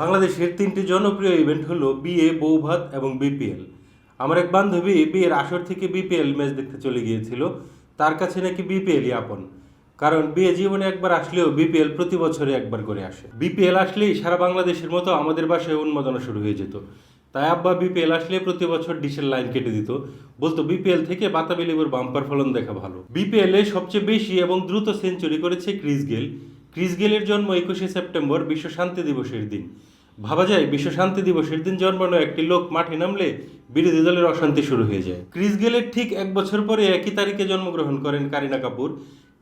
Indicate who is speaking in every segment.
Speaker 1: বাংলাদেশের তিনটি জনপ্রিয় ইভেন্ট হলো বিয়ে, বৌভাত এবং বিপিএল। আমার এক বান্ধবী বিয়ের আসর থেকে বিপিএল ম্যাচ দেখতে চলে গিয়েছিল। তার কাছে নাকি বিপিএলই আপন। কারণ বিয়ে জীবনে একবার আসলেও বিপিএল প্রতি বছরে একবার করে আসে। বিপিএল আসলেই সারা বাংলাদেশের মতো আমাদের বাসায় উন্মাদনা শুরু হয়ে যেত। তাই আব্বা বিপিএল আসলে প্রতি বছর ডিশের লাইন কেটে দিত। বলতো, বিপিএল থেকে বাতাবি লেবুর বাম্পার ফলন দেখা ভালো। বিপিএল এ সবচেয়ে বেশি এবং দ্রুত সেঞ্চুরি করেছে ক্রিস গেল। ক্রিস গেলের জন্ম একুশে সেপ্টেম্বর বিশ্ব শান্তি দিবসের দিন। ভাবা যায়, বিশ্ব শান্তি দিবসের দিন জন্মানো একটি লোক মাঠে নামলে বিরোধী দলের অশান্তি শুরু হয়ে যায়। ক্রিস গেলের ঠিক এক বছর পরে একই তারিখে জন্মগ্রহণ করেন কারিনা কাপুর।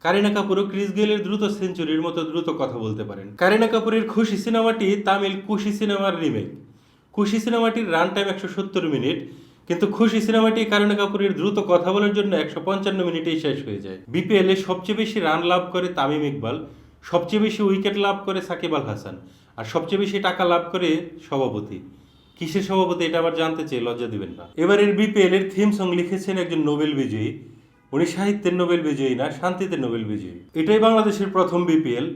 Speaker 1: কারিনা কাপুরও ক্রিস গেলের দ্রুত সেঞ্চুরির মতো দ্রুত কথা বলতে পারেন। কারিনা কাপুরের খুশি সিনেমাটি তামিল খুশি সিনেমার রিমেক। খুশি সিনেমাটির রান টাইম একশো সত্তর মিনিট, কিন্তু খুশি সিনেমাটি কারিনা কাপুরের দ্রুত কথা বলার জন্য একশো পঞ্চান্ন মিনিটেই শেষ হয়ে যায়। বিপিএলে সবচেয়ে বেশি রান লাভ করে তামিম ইকবাল। সবচেয়ে বেশি উইকেট লাভ করে সাকিব আল হাসান। আর সবচেয়ে বেশি টাকা লাভ করে সভাপতি। কিসের সভাপতি এটা আবার জানতে চেয়ে লজ্জা দিবেন না। এবারের বিপিএল এর থিম সং লিখেছেন একজন নোবেল বিজয়ী। উনি সাহিত্যের নোবেল বিজয়ী না, শান্তিতে নোবেল বিজয়ী। এটাই বাংলাদেশের প্রথম বিপিএল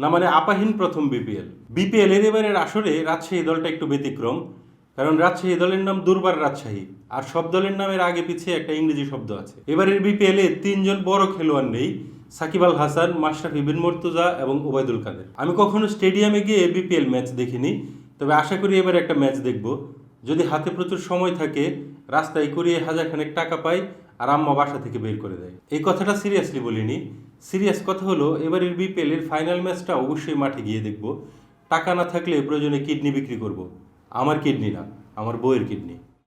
Speaker 1: না মানে আপাহীন প্রথম বিপিএল বিপিএল এর এবারের আসরে রাজশাহী দলটা একটু ব্যতিক্রম, কারণ রাজশাহী দলের নাম দুর্বার রাজশাহী। আর সব দলের নামের আগে পিছিয়ে একটা ইংরেজি শব্দ আছে। এবারের বিপিএল তিনজন বড় খেলোয়াড় নেই। সাকিব আল হাসান, মাশরাফি বিন মর্তুজা এবং ওবায়দুল কাদের। আমি কখনো স্টেডিয়ামে গিয়ে বিপিএল ম্যাচ দেখিনি, তবে আশা করি এবার একটা ম্যাচ দেখব। যদি হাতে প্রচুর সময় থাকে, রাস্তায় করিয়ে হাজার খানেক টাকা পাই আর আম্মা বাসা থেকে বের করে দেয়। এই কথাটা সিরিয়াসলি বলিনি। সিরিয়াস কথা হলো এবারের বিপিএল এর ফাইনাল ম্যাচটা অবশ্যই মাঠে গিয়ে দেখব। টাকা না থাকলে প্রয়োজনে কিডনি বিক্রি করব। আমার কিডনি না, আমার বইয়ের কিডনি।